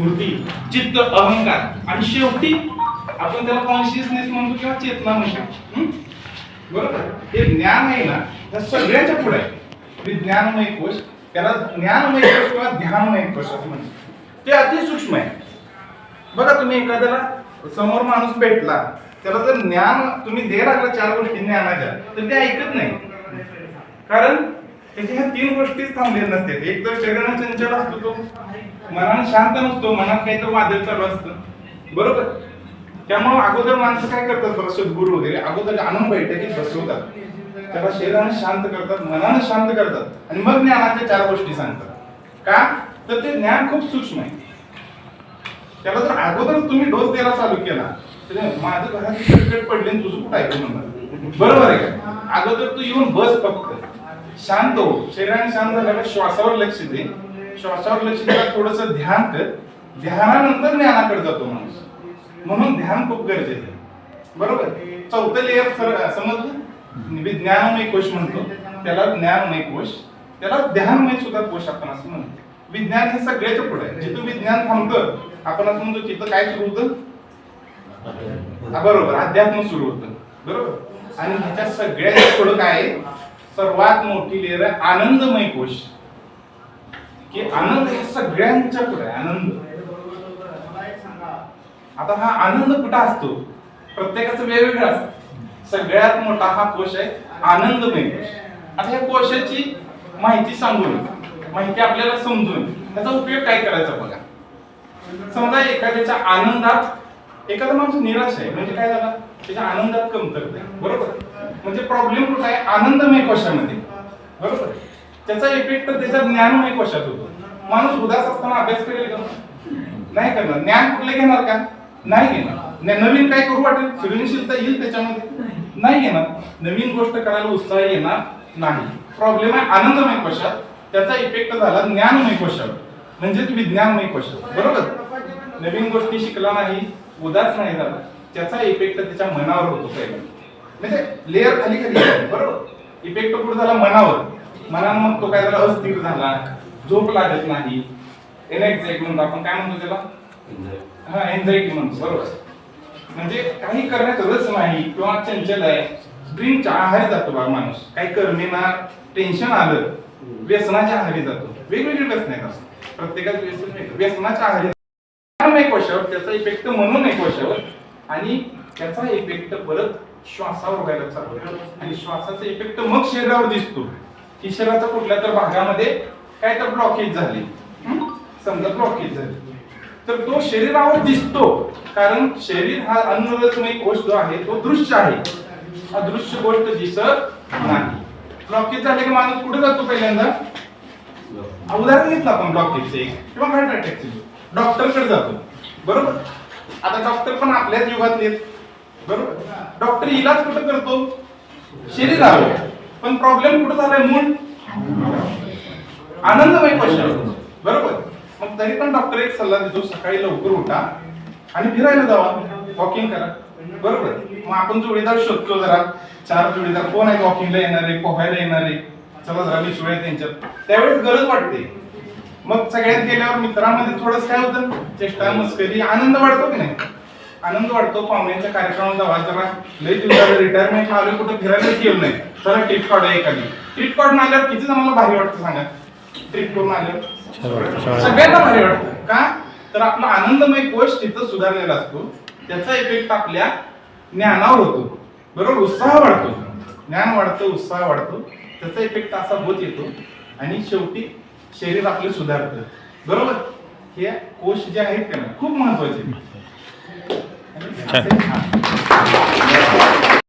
स्मृती चित्त अहंकार. आणि शेवटी आपण त्याला कॉन्शियसनेस म्हणतो किंवा चेतना म्हणतो बरोबर? हे ज्ञान आहे ना त्या सगळ्याच्या पुढे आहे. ज्ञानमय कोश त्याला ज्ञानमय कोश किंवा ध्यानमय कोश असं म्हणतो ते अति सूक्ष्म आहे. बघा तुम्ही एखाद्याला समोर माणूस भेटला त्याला जर ज्ञान तुम्ही दे लागला चार गोष्टी ज्ञानाच्या तर ते ऐकत नाही. कारण त्याच्या ह्या तीन गोष्टीच थांबलेल्या नसतात. एक तर शरीरानं चंचल असतो तो. मनाने शांत नसतो मनात काहीतरी वादळ चालू असतं. बरोबर? त्यामुळे अगोदर माणसं काय करतात बरं सद्गुरू वगैरे अगोदर आनंद बैठकीत बसवतात. त्याला शरीराने शांत करतात मनाने शांत करतात आणि मग ज्ञानाच्या चार गोष्टी सांगतात. का? तर ते ज्ञान खूप सूक्ष्म आहे. त्याला जर अगोदर तुम्ही डोस द्यायला चालू केला तर माझं घरात क्रिकेट पडले आणि तुझं कुठं ऐकू म्हणणार बरोबर आहे का? अगोदर तू येऊन बस फक्त. शांत हो. शरीराने शांत झाल्यावर श्वासावर लक्ष दे. श्वासावर लक्ष द्या थोडस ध्यान कर. ध्यानानंतर ज्ञानाकडे जातो माणूस. म्हणून ध्यान खूप गरजेचं आहे. बरोबर? चौथं लेअर समजलं? म्हणजे विज्ञानमय कोश म्हणतो. त्याला ज्ञानमय कोश त्याला ध्यानमय सुद्धा कोश आपण असं म्हणतो. विज्ञान हे सगळ्याच्या पुढे आहे. जिथं विज्ञान थांबतं आपण असं म्हणतो तिथं काय सुरू होतं? बरोबर. अध्यात्म सुरू होतं. बरोबर? आणि ह्याच्या सगळ्यात पुढं काय आहे? सर्वात मोठी लेअर आहे आनंदमय कोश. की आनंद हे सगळ्यांच्या पुढे आहे. आनंद. आता हा आनंद कुठं असतो? प्रत्येकाचं वेगवेगळं असतं. सगळ्यात मोठा हा कोश आहे आनंदमय कोश. आता या कोशाची माहिती सांगून माहिती आपल्याला समजून त्याचा उपयोग काय करायचा बघा. समजा एखाद्याच्या आनंदात एखादा माणूस निराश आहे. म्हणजे काय झाला? त्याच्या आनंदात कमतरत आहे. बरोबर? म्हणजे प्रॉब्लेम कुठं आहे? आनंदमय कोशामध्ये. त्याचा इफेक्ट त्याच्या ज्ञानमय कोशात होतो माणूस उदास असताना अभ्यास करेल का? नाही करणार. ज्ञान कुठले घेणार का? नाही घेणार. नवीन काय करू वाटेल? सृजनशीलता येईल त्याच्यामध्ये. नाही घेणार. नवीन गोष्ट करायला उत्साह येणार नाही. प्रॉब्लेम आहे आनंदमय कोशात. त्याचा इफेक्ट झाला ज्ञानमय कोशावर म्हणजेच विज्ञानमय कोशात. बरोबर? नवीन गोष्टी शिकला नाही उदास नाही झाला. त्याचा इफेक्ट त्याच्या मनावर होतो पहिला. म्हणजे लेअर खाली खाली बरोबर? इफेक्ट कुठे झाला? मनावर. मनानं मग तो काय झाला अस्थिर झाला. झोप लागत नाही. एनएक्झाइट म्हणतो आपण. काय म्हणतो त्याला? हा एन्झायटी म्हणतो. बरोबर. म्हणजे काही करण्यात रस नाही किंवा चंचल आहे. ड्रिंकच्या आहारी जातो बघा माणूस. काही करमेना टेन्शन आलं व्यसनाच्या आहारी जातो. वेगवेगळे व्यसन आहेत असं. प्रत्येकाचं व्यसन व्यसनाच्या आहारी एक वर्षावर त्याचा इफेक्ट म्हणून एक वर्षावर आणि त्याचा इफेक्ट परत श्वासावर व्हायला चालू. आणि श्वासाचा इफेक्ट मग शरीरावर दिसतो. की कुठल्या तर भागामध्ये काय तर ब्लॉकेज झाले. समजा ब्लॉकेज झाले. तर तो शरीरावर दिसतो. कारण शरीर हा अन्नरसमय कोश जो आहे तो दृश्य आहे. अदृश्य गोष्ट दिसत नाही. ब्लॉकेज झाले की माणूस कुठे जातो पहिल्यांदा? उदाहरण घेतलं आपण डॉक्टरचे किंवा हार्ट अटॅकचे डॉक्टरकडे जातो. बरोबर? आता डॉक्टर पण आपल्याच युगातले येत बरोबर? डॉक्टर इलाज कुठं करतो? शरीरावर. पण प्रॉब्लेम कुठं झालाय मूळ आनंदमय क्वेश्चन बरोबर? मग तरी पण डॉक्टर एक सल्ला देतो सकाळी लवकर उठा आणि फिरायला जावा. वॉकिंग करा. बरोबर? मग आपण जोडीदार शोधतो जरा. चार जोडीदार कोण आहेत वॉकिंगला येणारे पोहायला येणारे चला जरा विश्व आहे त्यांच्यात. त्यावेळेस गरज वाटते. मग सगळ्यात गेल्यावर मित्रांमध्ये थोडस काय होतं? चेष्टा मस्करी आनंद वाढतो की नाही? आनंद वाढतो पाहुण्यांच्या कार्यक्रमात जावा जरा लय दिवसाला रिटायरमेंट आलो कुठं फिरायलाच गेलो नाही. चला ट्रिप काढूया एखादी ट्रिप काढून आल्यावर किती जणांना भारी वाटतं सांगा? ट्रिप करून आल्यावर. सगळ्यांना भारी वाटतं. का? तर आपला आनंदमय कोश तिथं सुधारलेला असतो. त्याचा इफेक्ट आपल्या ज्ञानावर होतो. बरोबर? उत्साह वाढतो. ज्ञान वाढतं उत्साह वाढतो. त्याचा इफेक्ट असा होत येतो. आणि शेवटी शरीर आपलं सुधारतं. बरोबर? हे कोश जे आहेत का ना खूप महत्त्वाचे. आहेत. छान. हा.